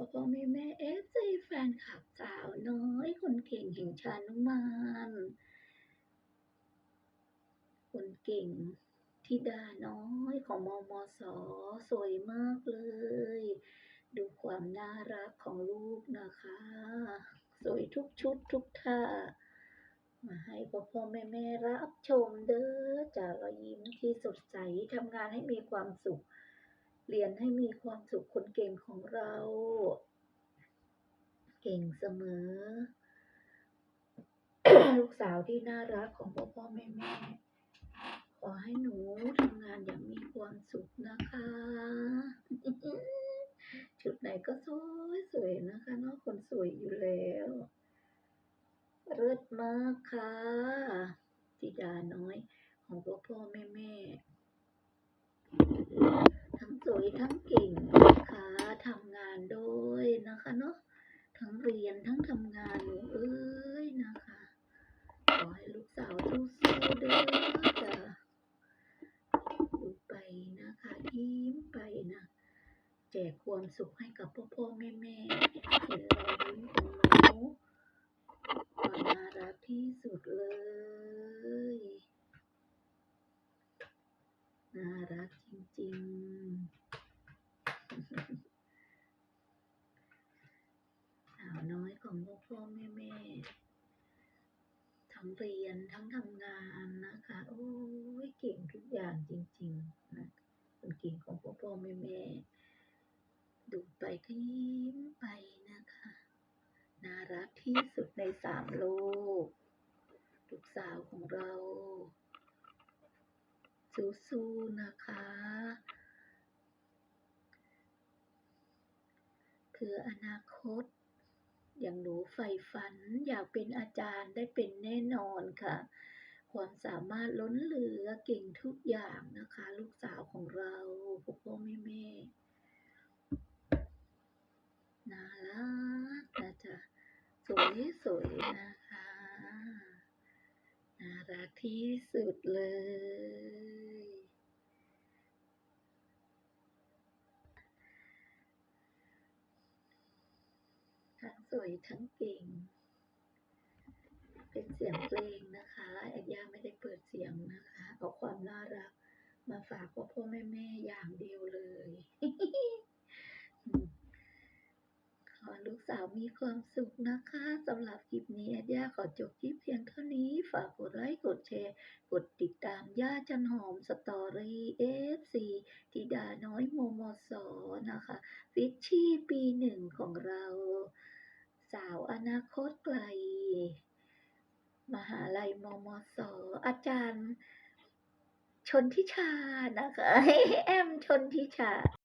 พ่อพ่อแม่แม่เอฟซีแฟนคลับสาวน้อย คนเก่งแห่งชานุมานคนเก่งธิดาน้อยของมมสสวยมากเลย ดูความน่ารักของลูกนะคะ สวยทุกชุดทุกท่า มาให้พ่อพ่อแม่แม่รับชมเด้อจากรอยยิ้มที่สดใสทำงานให้มีความสุขเรียนให้มีความสุขคนเก่งของเรา เก่งเสมอ ลูกสาวที่น่ารักของพ่อพ่อแม่แม่ขอให้หนูทำงานอย่างมีความสุขนะคะ ชุดไหนก็สวยสวยนะคะเนาะคนสวยอยู่แล้วเลิศมากค่ะธิดาน้อยของพ่อพ่อแม่แม่ทั้งสวยทั้งเก่งนะคะทำงานด้วยนะคะเนาะ ทั้งเรียนทั้งทำงานหนูเอ้ยนะคะ ขอให้ลูกสาวสู้ๆเด้อจ้ะดูไปนะคะยิ้มไปนะแจกความสุขให้กับพ่อพ่อแม่แม่เห็นรอยยิ้มของหนูน่ารักที่สุดเลยน่ารักจริงๆ สาวน้อย ของพ่อพ่อแม่แม่ทั้งเรียนทั้งทำงานนะคะ โอ้ยเก่งทุกอย่างจริง ๆ นะคนเก่งของพ่อพ่อแม่แม่ดูไปก็ยิ้มไปนะคะน่ารักที่สุดในสามโลกลูกสาวของเราสู้ๆนะคะ เพื่ออนาคต อย่างหนูใฝ่ฝันอยากเป็นอาจารย์ได้เป็นแน่นอนค่ะ ความสามารถล้นเหลือเก่งทุกอย่างนะคะ ลูกสาวของเราพ่อพ่อแม่แม่น่ารักนะจ๊ะสวยสวยๆนะคะ น่ารักที่สุดเลย ทั้งสวยทั้งเก่ง เป็นเสียงเพลงนะคะแอาย่าไม่ได้เปิดเสียงนะคะ เอาความน่ารัก มาฝากพ่อพ่อแม่แม่อย่างเดียวเลย ขอลูกสาวมีความสุขนะคะสำหรับคลิปนี้แอาย่าขอจบคลิปเพียงเท่านี้ ฝากกดไลค์กดแชร์ กดติดตามย่าจันหอมสตอรี่เอฟซีธิดาน้อยโมโมสอนะคะ ฟิชชี่ปีหนึ่งของเรา สาวอนาคตไกล มหาลัยมมสอาจารย์ ชนทิชานะคะแอมชนทิชา